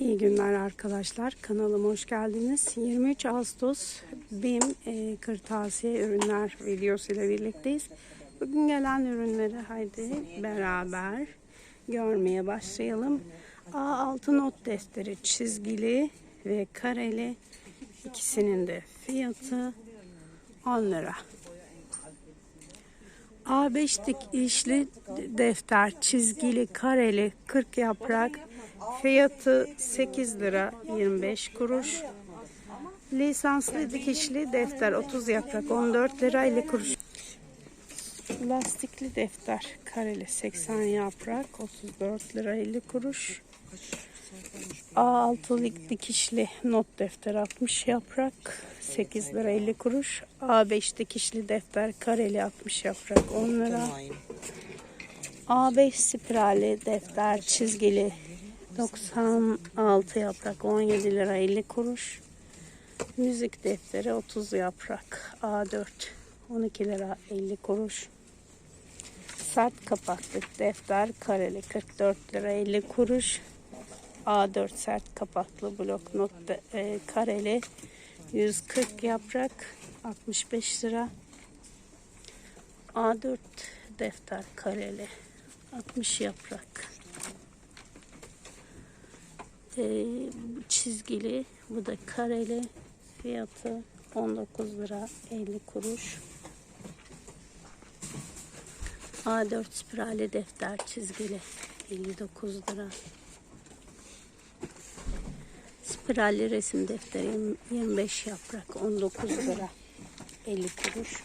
İyi günler arkadaşlar. Kanalıma hoş geldiniz. 23 Ağustos BİM e, kırtasiye ürünler videosu ile birlikteyiz. Bugün gelen ürünleri haydi beraber görmeye başlayalım. A6 not defteri çizgili ve kareli ikisinin de fiyatı 10 lira. A5 dikişli defter çizgili kareli 40 yaprak fiyatı 8 lira 25 kuruş. Lisanslı dikişli defter 30 yaprak 14 lira 50 kuruş. Lastikli defter kareli 80 yaprak 34 lira 50 kuruş. A6 dikişli not defter 60 yaprak 8 lira 50 kuruş. A5 dikişli defter kareli 60 yaprak 10 lira. A5 spirali defter çizgili 96 yaprak 17 lira 50 kuruş. Müzik defteri 30 yaprak A4 12 lira 50 kuruş. Sert kapaklı defter kareli 44 lira 50 kuruş. A4 sert kapaklı bloknot e, kareli 140 yaprak 65 lira. A4 defter kareli 60 yaprak. E, çizgili bu da kareli fiyatı 19 lira 50 kuruş. A4 spirali defter çizgili 59 lira. Spiralli resim defteri 25 yaprak 19 lira 50 kuruş.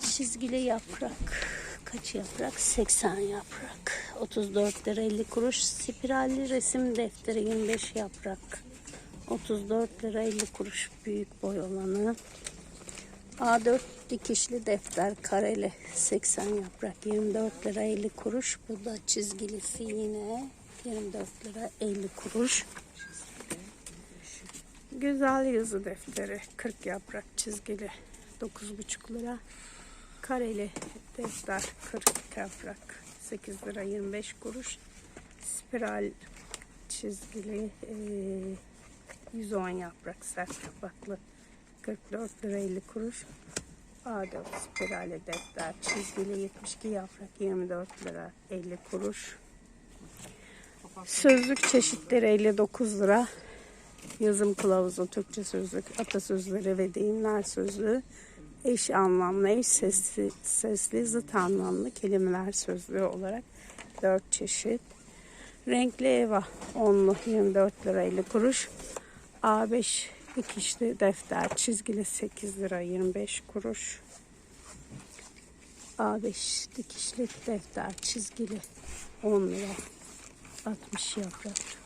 Çizgili yaprak kaç yaprak? 80 yaprak 34 lira 50 kuruş. Spiralli resim defteri 25 yaprak 34 lira 50 kuruş büyük boy olanı. A4 dikişli defter kareli 80 yaprak 24 lira 50 kuruş. Bu da çizgilisi yine 24 lira 50 kuruş. Güzel yazı defteri 40 yaprak çizgili 9,5 lira. Kareli defter 40 yaprak 8 lira 25 kuruş. Spiral çizgili eee, 110 yaprak sert kapaklı 44 lira 50 kuruş. A4 spirali defter çizgili 72 yaprak 24 lira 50 kuruş. Sözlük çeşitleri 59 lira. Yazım kılavuzu, Türkçe sözlük, atasözleri ve deyimler sözlüğü, eş anlamlı, eş sesli, sesli zıt anlamlı kelimeler sözlüğü olarak 4 çeşit. Renkli eva onlu 24 lira 50 kuruş. A5 dikişli defter çizgili 8 lira 25 kuruş. A5 dikişli defter çizgili 10 lira 60 yaprak.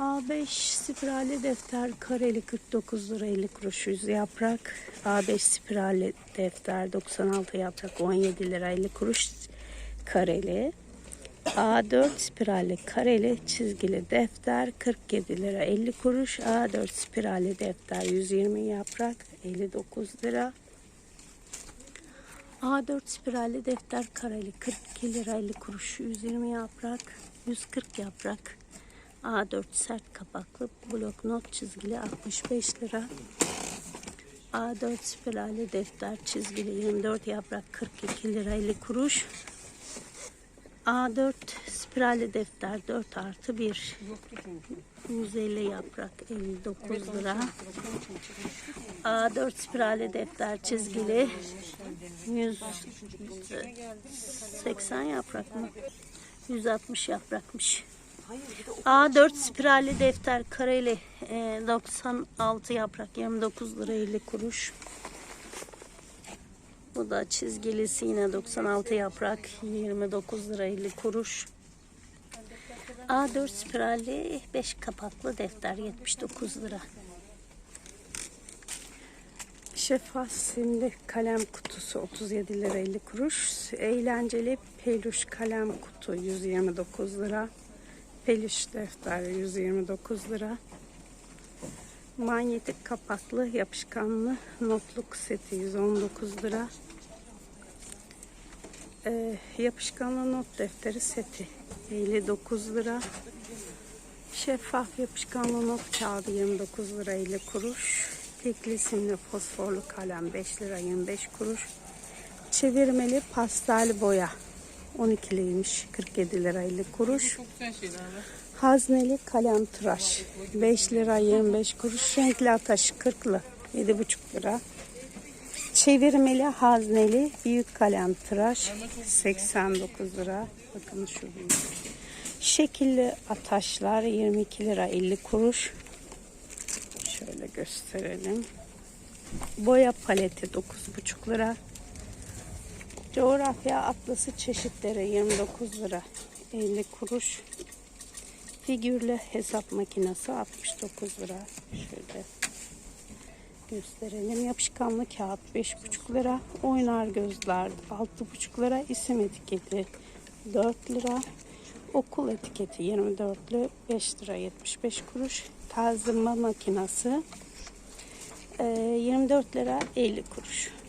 A5 spirali defter kareli 49 lira 50 kuruş 100 yaprak. A5 spirali defter 96 yaprak 17 lira 50 kuruş kareli. A4 spirali kareli çizgili defter 47 lira 50 kuruş. A4 spirali defter 120 yaprak 59 lira. A4 spirali defter kareli 42 lira 50 kuruş 120 yaprak 140 yaprak. A4 sert kapaklı bloknot çizgili 65 lira. A4 spirali defter çizgili 24 yaprak 42 lira 50 kuruş. A4 spirali defter 4 artı 1 150 yaprak 59 lira. A4 spirali defter çizgili 180 yaprak mı? 160 yaprakmış. A4 spirali defter kareli e, 96 yaprak 29 lira 50 kuruş. Bu da çizgilisi yine 96 yaprak 29 lira 50 kuruş. A4 spirali 5 kapaklı defter 79 lira. Şeffaf simli kalem kutusu 37 lira 50 kuruş. Eğlenceli peluş kalem kutu 129 lira. Peluş defter 129 lira. Manyetik kapaklı yapışkanlı notluk seti 119 lira. Ee, yapışkanlı not defteri seti 59 lira. Şeffaf yapışkanlı not kağıdı 29 lira 50 kuruş. Tekli simli fosforlu kalem 5 lira 25 kuruş. Çevirmeli pastel boya 12'liymiş 47 lira 50 kuruş. Hazneli kalem tıraş 5 lira 25 kuruş. Renkli ataş 40'lı 7,5 lira. Çevirmeli hazneli büyük kalem tıraş 89 lira. Bakın şu büyük. Şekilli ataşlar 22 lira 50 kuruş. Şöyle gösterelim. Boya paleti 9,5 lira. Coğrafya atlası çeşitleri 29 lira 50 kuruş. Figürlü hesap makinesi 69 lira. Şöyle gösterelim. Yapışkanlı kağıt 5,5 lira. Oynar gözler 6,5 lira. İsim etiketi 4 lira. Okul etiketi 24'lü 5 lira 75 kuruş. Tazıma makinesi e, 24 lira 50 kuruş.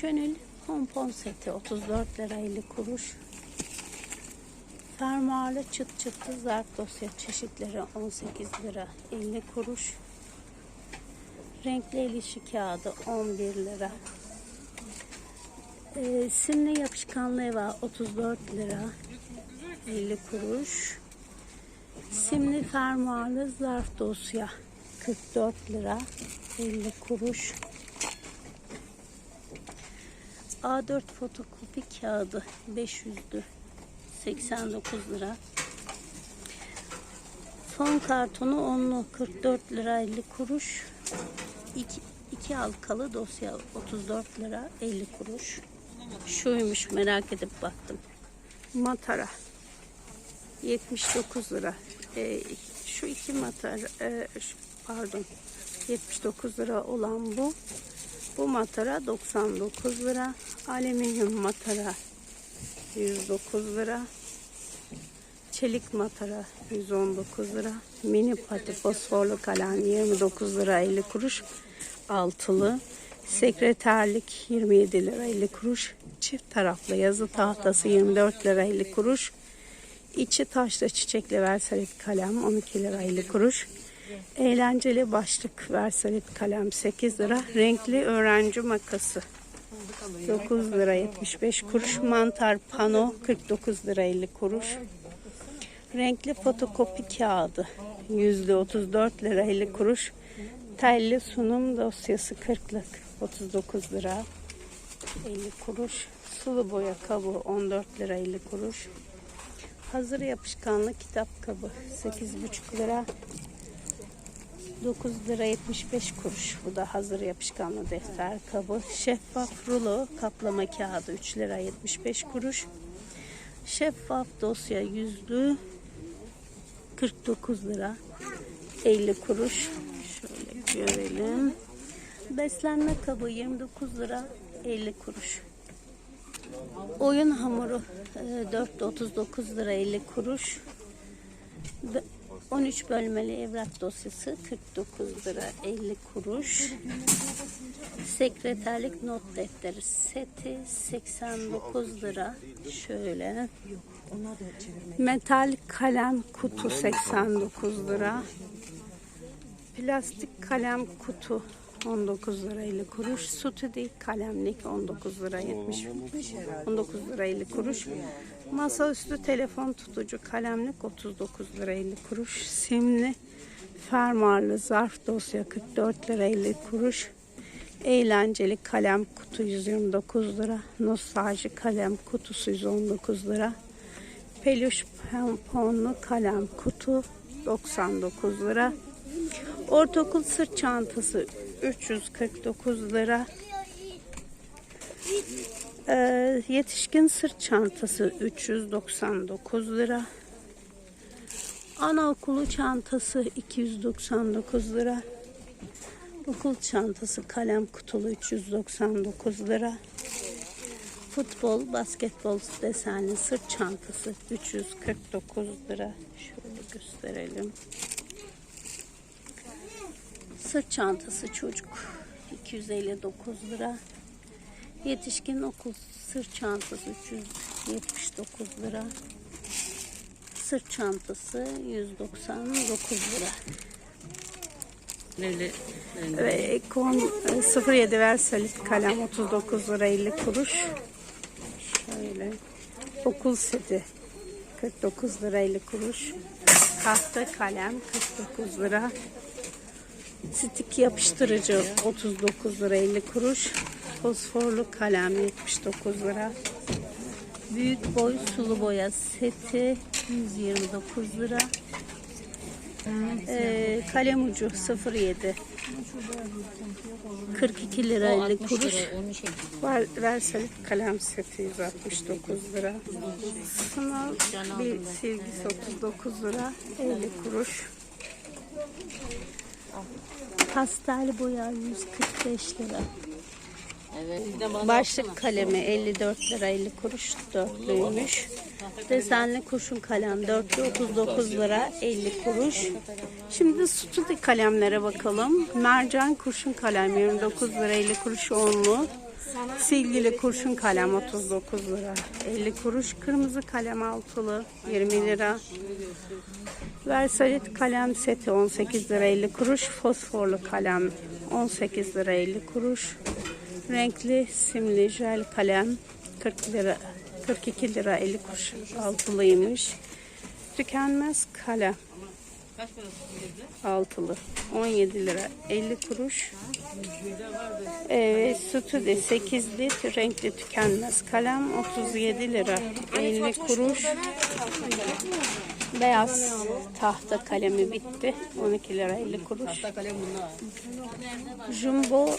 Şönül pompon seti 34 lira 50 kuruş. Fermuarlı çıt çıtlı zarf dosya çeşitleri 18 lira 50 kuruş. Renkli el kağıdı 11 lira. Ee, simli yapışkanlı eva 34 lira 50 kuruş. Simli fermuarlı zarf dosya 44 lira 50 kuruş. A4 fotokopi kağıdı 500'dü 89 lira. Fon kartonu onlu 44 lira 50 kuruş. 2, 2 halkalı dosya 34 lira 50 kuruş. Şuymuş merak edip baktım. Matara 79 lira. Ee, şu iki matara e, pardon 79 lira olan bu. Bu matara 99 lira. Alüminyum matara 109 lira. Çelik matara 119 lira. Mini pati fosforlu kalem 29 lira 50 kuruş. Altılı. Sekreterlik 27 lira 50 kuruş. Çift taraflı yazı tahtası 24 lira 50 kuruş. İçi taşla çiçekli versalit kalem 12 lira 50 kuruş. Eğlenceli başlık versalit kalem 8 lira. Renkli öğrenci makası 9 lira 75 kuruş. Mantar pano 49 lira 50 kuruş. Renkli fotokopi kağıdı yüzde 34 lira 50 kuruş. Telli sunum dosyası 40'lık 39 lira 50 kuruş. Sulu boya kabı 14 lira 50 kuruş. Hazır yapışkanlı kitap kabı 8,5 lira 9 lira 75 kuruş. Bu da hazır yapışkanlı defter kabı. Şeffaf rulo kaplama kağıdı 3 lira 75 kuruş. Şeffaf dosya yüzlü 49 lira 50 kuruş. Şöyle görelim. Beslenme kabı 29 lira 50 kuruş. Oyun hamuru e, 4 39 lira 50 kuruş. Be- 13 bölmeli evrak dosyası 49 lira 50 kuruş. Sekreterlik not defteri seti 89 lira. Şöyle. Metal kalem kutu 89 lira. Plastik kalem kutu 19 lira 50 kuruş. Studi kalemlik 19 lira 70 19 lira 50 kuruş. Masaüstü telefon tutucu kalemlik 39 lira 50 kuruş. Simli fermuarlı zarf dosya 44 lira 50 kuruş. Eğlenceli kalem kutu 129 lira. Nostalji kalem kutusu 119 lira. Peluş pomponlu kalem kutu 99 lira. Ortaokul sırt çantası 349 lira. Ee, yetişkin sırt çantası 399 lira. Anaokulu çantası 299 lira. Okul çantası kalem kutulu 399 lira. Futbol, basketbol desenli sırt çantası 349 lira. Şöyle gösterelim. Sırt çantası çocuk 259 lira. Yetişkin okul sırt çantası 379 lira. sırt çantası 199 lira. Öyle. Ve Ekon e, 07 Versalit kalem 39 lira 50 kuruş. Şöyle. Okul seti 49 lira 50 kuruş. Tahta kalem 49 lira. Stik yapıştırıcı 39 lira 50 kuruş. Fosforlu kalem 79 lira. Büyük boy sulu boya seti 129 lira. Ee, kalem ucu 07 42 lira O 50 60 kuruş. Var, Versalit kalem seti 169 lira. Sınav bir silgisi 39 lira 50 kuruş. Pastel boya 145 lira. Evet. Bir de bana Başlık kalemi 54 lira 50 kuruş dörtlüymüş. Desenli kurşun kalem dörtlü 39 lira 50 kuruş. Şimdi studi kalemlere bakalım. Mercan kurşun kalem 29 lira 50 kuruş onlu. Silgili kurşun kalem 39 lira 50 kuruş. Kırmızı kalem altılı 20 lira. Versalit kalem seti 18 lira 50 kuruş. Fosforlu kalem 18 lira 50 kuruş. Renkli simli jel kalem 40 lira 42 lira 50 kuruş altılıymış. Tükenmez kalem altılı 17 lira 50 kuruş. Evet, stüdyo 8'li renkli tükenmez kalem 37 lira 50 kuruş. Beyaz tahta kalemi bitti 12 lira 50 kuruş. Jumbo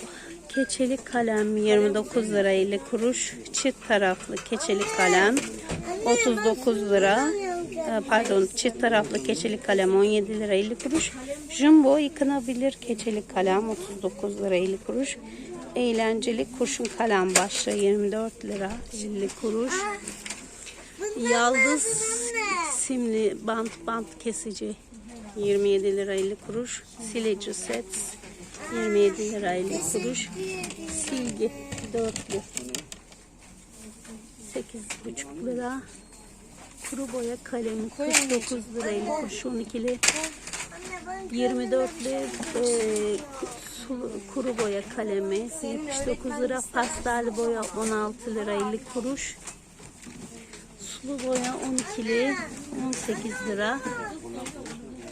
keçeli kalem 29 lira 50 kuruş. Çift taraflı keçeli kalem 39 lira. Ee, Pardon çift taraflı keçeli kalem 17 lira 50 kuruş. Jumbo yıkanabilir keçeli kalem 39 lira 50 kuruş. Eğlenceli kurşun kalem başlığı 24 lira 50 kuruş. Yaldız simli bant bant kesici 27 lira 50 kuruş. Silici set 27 lira 50 kuruş. Silgi dörtlü 8,5 lira. Kuru boya kalemi 49 lira 50 kuruş 12'li. 24'lü e, sulu, kuru boya kalemi 79 lira. Pastel boya 16 lira 50 kuruş. Sulu boya 12'li 18 lira.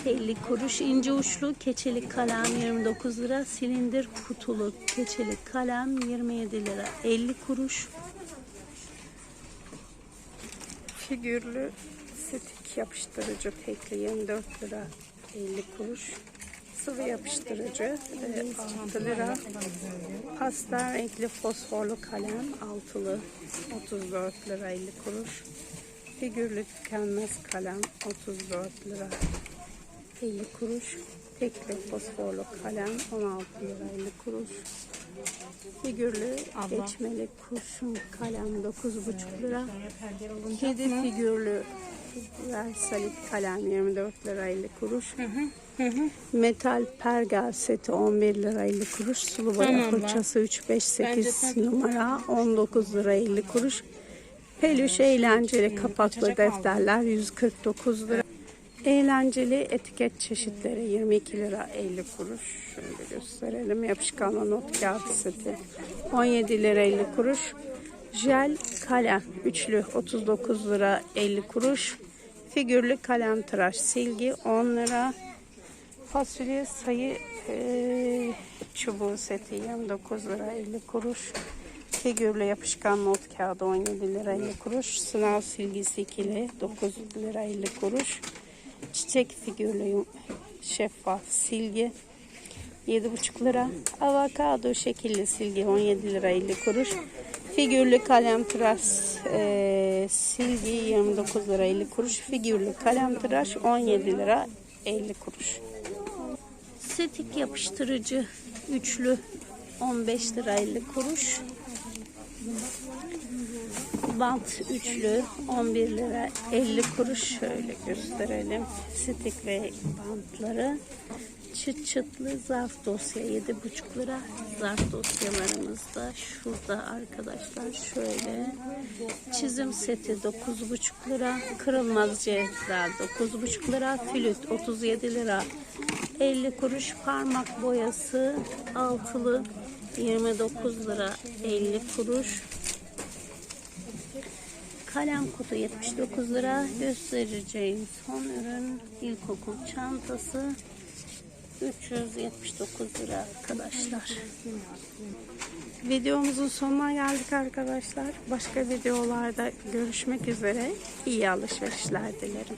50 kuruş ince uçlu keçeli kalem 29 lira silindir kutulu keçeli kalem 27 lira. 50 kuruş. Figürlü stik yapıştırıcı tekli 24 lira 50 kuruş. Sıvı yapıştırıcı e, 6 lira. Pastel renkli fosforlu kalem altılı 34 lira 50 kuruş figürlü tükenmez kalem 34 lira 50 kuruş. Tekli fosforlu kalem 16 lira 50 kuruş. Figürlü geçmeli kurşun kalem 9,5 lira. Kedi figürlü versalit kalem 24 lira 50 kuruş. Metal pergel seti 11 lira 50 kuruş. Sulu boya fırçası 358 numara 19 lira 50 kuruş. Peluş eğlenceli kapaklı defterler 149 lira. Eğlenceli etiket çeşitleri 22 lira 50 kuruş. Şöyle gösterelim. Yapışkanlı not kağıt seti 17 lira 50 kuruş. Jel kalem üçlü 39 lira 50 kuruş. Figürlü kalem tıraş silgi 10 lira. Fasulye sayı eee, çubuğu seti 29 lira 50 kuruş. Figürlü yapışkan not kağıdı 17 lira 50 kuruş. Sınav silgisi ikili 9 lira 50 kuruş. Çiçek figürlü şeffaf silgi 7,5 lira. Avokado şekilli silgi 17 lira 50 kuruş. Figürlü kalem tıraş eee, silgi 29 lira 50 kuruş. Figürlü kalem tıraş 17 lira 50 kuruş. Setik yapıştırıcı üçlü 15 lira 50 kuruş. Bant üçlü 11 lira 50 kuruş şöyle gösterelim. Stik ve bantları. Çıt çıtlı zarf dosya 7,5 lira. Zarf dosyalarımız da şurada arkadaşlar şöyle. Çizim seti 9,5 lira. Kırılmaz cevher 9,5 lira. Flüt 37 lira. 50 kuruş parmak boyası altılı 29 lira 50 kuruş. Kalem kutu 79 lira. Göstereceğim son ürün ilkokul çantası 379 lira arkadaşlar. Videomuzun sonuna geldik arkadaşlar. Başka videolarda görüşmek üzere. İyi alışverişler dilerim.